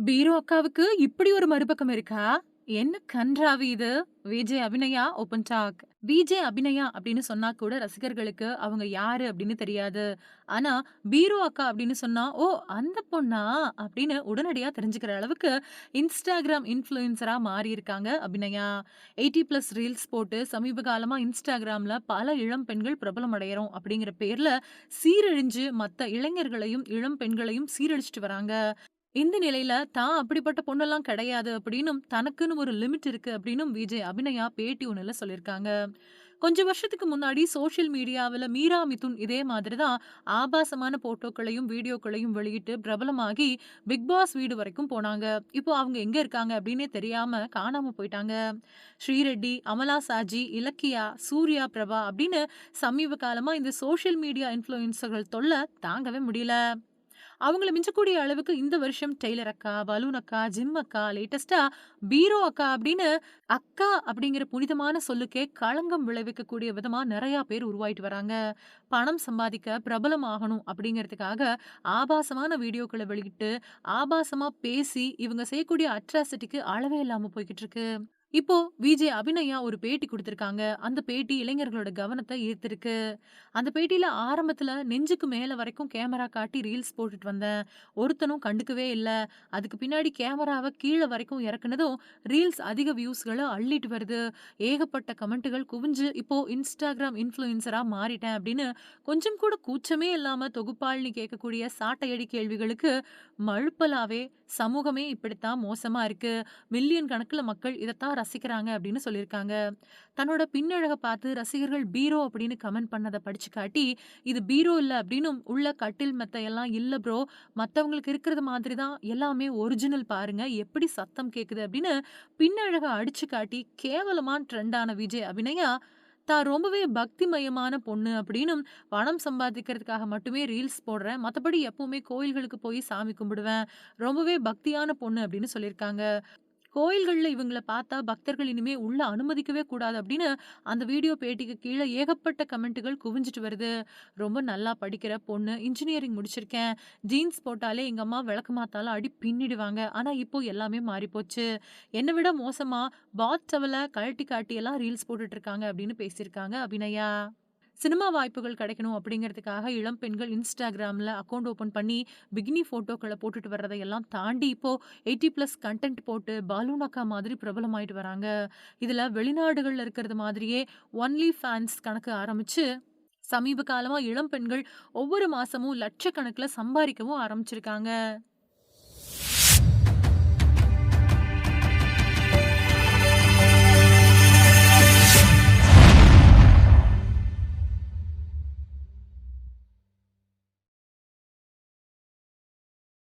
பீரோ அக்காவுக்கு இப்படி ஒரு மறுபக்கம் இருக்கா? என்ன கன்றாவி இது! Vijay Abhinaya open talk. Vijay Abhinaya அப்படின்னு சொன்னா கூட ரசிகர்களுக்கு அவங்க யாரு அப்படின்னு தெரியாது. ஆனா, பீரோ அக்கா அப்படின்னு சொன்னா, "ஓ! அந்த பொண்ணா?" அப்படின்னு உடனடியா தெரிஞ்சுக்கிற அளவுக்கு இன்ஸ்டாகிராம் இன்ஃப்ளூயன்சரா மாறியிருக்காங்க அபிநயா. 80+ ரீல்ஸ் போட்டு சமீப காலமா இன்ஸ்டாகிராம்ல பல இளம் பெண்கள் பிரபலம் அடையறோம் அப்படிங்கிற பேர்ல சீரழிஞ்சு மற்ற இளைஞர்களையும், இளம் பெண்களையும் சீரழிச்சிட்டு வராங்க. இந்த நிலையில தான் அப்படிப்பட்ட பொண்ணெல்லாம் கிடையாது அப்படின்னும், தனக்குன்னு ஒரு லிமிட் இருக்கு அப்படின்னும் விஜய் அபிநயா பேட்டி ஒண்ணுல சொல்லியிருக்காங்க. கொஞ்சம் வருஷத்துக்கு முன்னாடி சோஷியல் மீடியாவில் மீரா மிதுன் இதே மாதிரி தான் ஆபாசமான போட்டோக்களையும், வீடியோக்களையும் வெளியிட்டு பிரபலமாகி பிக் பாஸ் வீடு வரைக்கும் போனாங்க. இப்போ அவங்க எங்க இருக்காங்க அப்படின்னே தெரியாம காணாம போயிட்டாங்க. ஸ்ரீரெட்டி, அமலா சாஜி, இலக்கியா, சூர்யா பிரபா அப்படின்னு சமீப காலமா இந்த சோஷியல் மீடியா இன்ஃப்ளூயன்சர்கள் தொல்லை தாங்கவே முடியல. அவங்கள மிஞ்சக்கூடிய அளவுக்கு இந்த வருஷம் டெய்லர் அக்கா, பலூன் அக்கா, ஜிம் அக்கா, லேட்டஸ்டா பீரோ அக்கா அப்படின்னு அக்கா அப்படிங்கிற புனிதமான சொல்லுக்கே களங்கம் விளைவிக்கக்கூடிய விதமா நிறைய பேர் உருவாயிட்டு வராங்க. பணம் சம்பாதிக்க, பிரபலம் ஆகணும் அப்படிங்கிறதுக்காக ஆபாசமான வீடியோக்கள வெளியிட்டு, ஆபாசமா பேசி இவங்க செய்யக்கூடிய அட்ராசிட்டிக்கு அளவே இல்லாம போய்கிட்டு இருக்கு. இப்போ விஜய் அபிநயா ஒரு பேட்டி கொடுத்துருக்காங்க அந்த பேட்டி இளைஞர்களோட கவனத்தை ஈர்த்திருக்கு. அந்த பேட்டியில ஆரம்பத்துல நெஞ்சுக்கு மேல வரைக்கும் கேமரா காட்டி ரீல்ஸ் போட்டுட்டு வந்தேன். ஒருத்தனும் கண்டுக்கவே இல்லை அதுக்கு பின்னாடி கேமராவை கீழே வரைக்கும் இறக்குனதும் ரீல்ஸ் அதிக வியூஸ்களை அள்ளிட்டு வருது. ஏகப்பட்ட கமெண்ட்டுகள் குவிஞ்சு இப்போ இன்ஸ்டாகிராம் இன்ஃப்ளூயன்சரா மாறிட்டேன் அப்படின்னு கொஞ்சம் கூட கூச்சமே இல்லாம தொகுப்பாளினி கேட்கக்கூடிய சாட்டையடி கேள்விகளுக்கு மழுப்பலாவே சமூகமே இப்படித்தான் மோசமா இருக்கு. மில்லியன் கணக்குல மக்கள் இதைத்தான் ரசிக்கிறாங்க அப்படின்னு சொல்லியிருக்காங்க. தன்னோட பின்னழகை பார்த்து ரசிகர்கள் பீரோ அப்படின்னு கமெண்ட் பண்ணதை படிச்சு காட்டி, இது பீரோ இல்லை அப்படின்னும், உள்ள கட்டில் மெத்தையெல்லாம் இல்லை ப்ரோ. மற்றவங்களுக்கு இருக்கிறது மாதிரி தான் எல்லாமே ஒரிஜினல் பாருங்க. எப்படி சத்தம் கேட்குது அப்படின்னு பின்னழகை அடிச்சு காட்டி கேவலமா ட்ரெண்டான விஜய் அபிநயா, தான் ரொம்பவே பக்திமயமான பொண்ணு அப்படின்னும், பணம் சம்பாதிக்கிறதுக்காக மட்டுமே ரீல்ஸ் போடுறேன். மற்றபடி எப்பவுமே கோயில்களுக்கு போய் சாமி கும்பிடுவேன். ரொம்பவே பக்தியான பொண்ணு அப்படின்னு சொல்லியிருக்காங்க. கோயில்களில் இவங்கள பார்த்தா பக்தர்கள் இனிமே உள்ள அனுமதிக்கவே கூடாது அப்படின்னு அந்த வீடியோ பேட்டிக்கு கீழே ஏகப்பட்ட கமெண்ட்டுகள் குவிஞ்சிட்டு வருது. ரொம்ப நல்லா படிக்கிற பொண்ணு. இன்ஜினியரிங் முடிச்சிருக்கேன். ஜீன்ஸ் போட்டாலே எங்கள் அம்மா விளக்கமாத்தால அடி பின்னிடுவாங்க. ஆனால் இப்போ எல்லாமே மாறிப்போச்சு. என்னை விட மோசமாக பாத் டவல கழட்டி காட்டி எல்லாம் ரீல்ஸ் போட்டுட்டு இருக்காங்க அப்படின்னு பேசியிருக்காங்க அபிநயா. சினிமா வாய்ப்புகள் கிடைக்கணும் அப்படிங்கிறதுக்காக இளம் பெண்கள் இன்ஸ்டாகிராமில் அக்கௌண்ட் ஓப்பன் பண்ணி பிகினி ஃபோட்டோக்களை போட்டுட்டு வர்றதையெல்லாம் தாண்டி தாண்டி இப்போ 80+ கன்டென்ட் போட்டு பலூன் அக்கா மாதிரி பிரபலமாயிட்டு வராங்க. இதில் வெளிநாடுகளில் இருக்கிறது மாதிரியே ஒன்லி ஃபேன்ஸ் கணக்கு ஆரம்பித்து சமீப காலமாக இளம் பெண்கள் ஒவ்வொரு மாதமும் லட்சக்கணக்கில் சம்பாதிக்கவும் ஆரம்பிச்சிருக்காங்க.